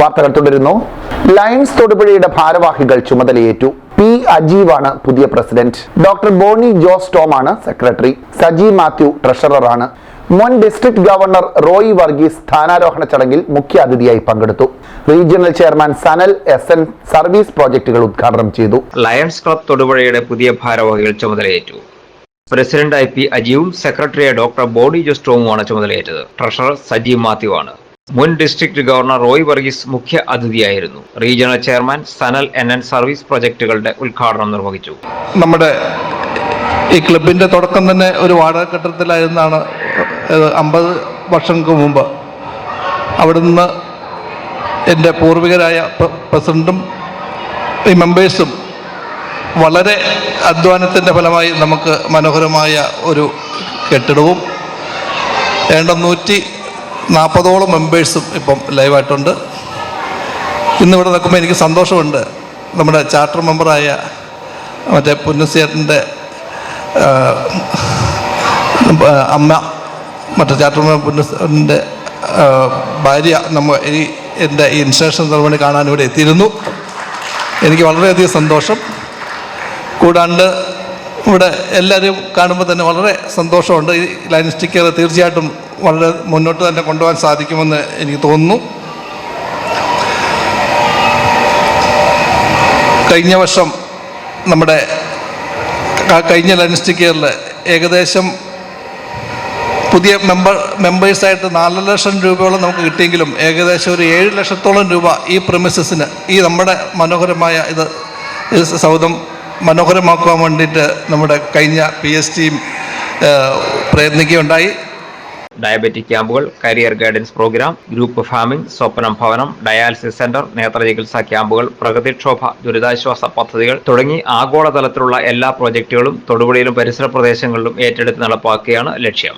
വാർത്തകൾ തുടരുന്നു. ലയൺസ് തൊടുപുഴയുടെ ഭാരവാഹികൾ ചുമതലയേറ്റു. പി. അജീവാണ് പുതിയ പ്രസിഡന്റ്. ഡോക്ടർ ബോണി ജോസ് ടോം ആണ് സെക്രട്ടറി. സജി മാത്യു ട്രഷററാണ്. മുൻ ഡിസ്ട്രിക്ട് ഗവർണർ റോയി വർഗീസ് സ്ഥാനാരോഹണ ചടങ്ങിൽ മുഖ്യ അതിഥിയായി പങ്കെടുത്തു. Regional chairman Sanal S N service പ്രോജക്ടുകൾ ഉദ്ഘാടനം ചെയ്തു. ലയൺസ് ക്ലബ് തൊടുപുഴയുടെ പുതിയ ഭാരവാഹികൾ ചുമതലയേറ്റു. പ്രസിഡന്റ് ഐ പി അജീവും സെക്രട്ടറിയായ ഡോക്ടർ ബോഡി ജോസ്റ്റോവുമാണ് ചുമതലയേറ്റത്. ട്രഷറർ സജീവ് മാത്യു ആണ് മുൻ ഡിസ്ട്രിക്ട് ഗവർണർ റോയ് വർഗീസ് മുഖ്യ അതിഥിയായിരുന്നു. Regional chairman Sanal N N service പ്രൊജക്ടുകളുടെ ഉദ്ഘാടനം നിർവഹിച്ചു. നമ്മുടെ ഈ ക്ലബിന്റെ തുടക്കം തന്നെ ഒരു വാടക കെട്ടിടത്തിലായിരുന്നാണ് അമ്പത് വർഷങ്ങൾക്ക് മുമ്പ്. അവിടുന്ന് എന്റെ പൂർവികരായ പ്രസിഡന്റും ഈ മെമ്പേഴ്സും വളരെ അധ്വാനത്തിന്റെ ഫലമായി നമുക്ക് മനോഹരമായ ഒരു കെട്ടിടവും ഏണ്ട നൂറ്റി നാൽപ്പതോളം മെമ്പേഴ്സും ഇപ്പം ലൈവായിട്ടുണ്ട് ഇന്നിവിടെ നിൽക്കുമ്പോൾ എനിക്ക് സന്തോഷമുണ്ട്. നമ്മുടെ ചാർട്ടർ മെമ്പറായ മറ്റേ പുന്നസേട്ടന്റെ അമ്മ മറ്റേ ചാർട്ടർ മെമ്പർ പുന്നസേട്ടന്റെ ഭാര്യ നമ്മ ഈ എന്റെ ഈ ഇൻസ്ട്രക്ഷൻ സെറമണി കാണാൻ ഇവിടെ എത്തിയിരുന്നു. എനിക്ക് വളരെയധികം സന്തോഷം. കൂടാണ്ട് ഇവിടെ എല്ലാവരും കാണുമ്പോൾ തന്നെ വളരെ സന്തോഷമുണ്ട്. ഈ ലൈൻ സ്റ്റിക്കർ തീർച്ചയായിട്ടും വളരെ മുന്നോട്ട് തന്നെ കൊണ്ടുപോകാൻ സാധിക്കുമെന്ന് എനിക്ക് തോന്നുന്നു. കഴിഞ്ഞ വർഷം നമ്മുടെ കഴിഞ്ഞ ലൈൻ ഇയറിൽ ഏകദേശം പുതിയ മെമ്പർ മെമ്പേഴ്സായിട്ട് നാല് ലക്ഷം രൂപയോളം നമുക്ക് കിട്ടിയെങ്കിലും ഏകദേശം ഒരു ഏഴ് ലക്ഷത്തോളം രൂപ ഈ പ്രമിസസിന് ഈ നമ്മുടെ മനോഹരമായ ഇത് സൗദം മനോഹരമാക്കുവാൻ വേണ്ടിയിട്ട് നമ്മുടെ കഴിഞ്ഞ പി എസ് ടിയും പ്രയത്നിക്കുകയുണ്ടായി. ഡയബറ്റിക് ക്യാമ്പുകൾ career guidance programme group farming സ്വപ്നം ഭവനം ഡയാലിസിസ് സെന്റർ നേത്ര ചികിത്സാ ക്യാമ്പുകൾ പ്രകൃതിക്ഷോഭ ദുരിതാശ്വാസ പദ്ധതികൾ തുടങ്ങി ആഗോളതലത്തിലുള്ള എല്ലാ പ്രോജക്റ്റുകളും തൊടുപുഴയിലും പരിസര പ്രദേശങ്ങളിലും ഏറ്റെടുത്ത് നടപ്പാക്കുകയാണ് ലക്ഷ്യം.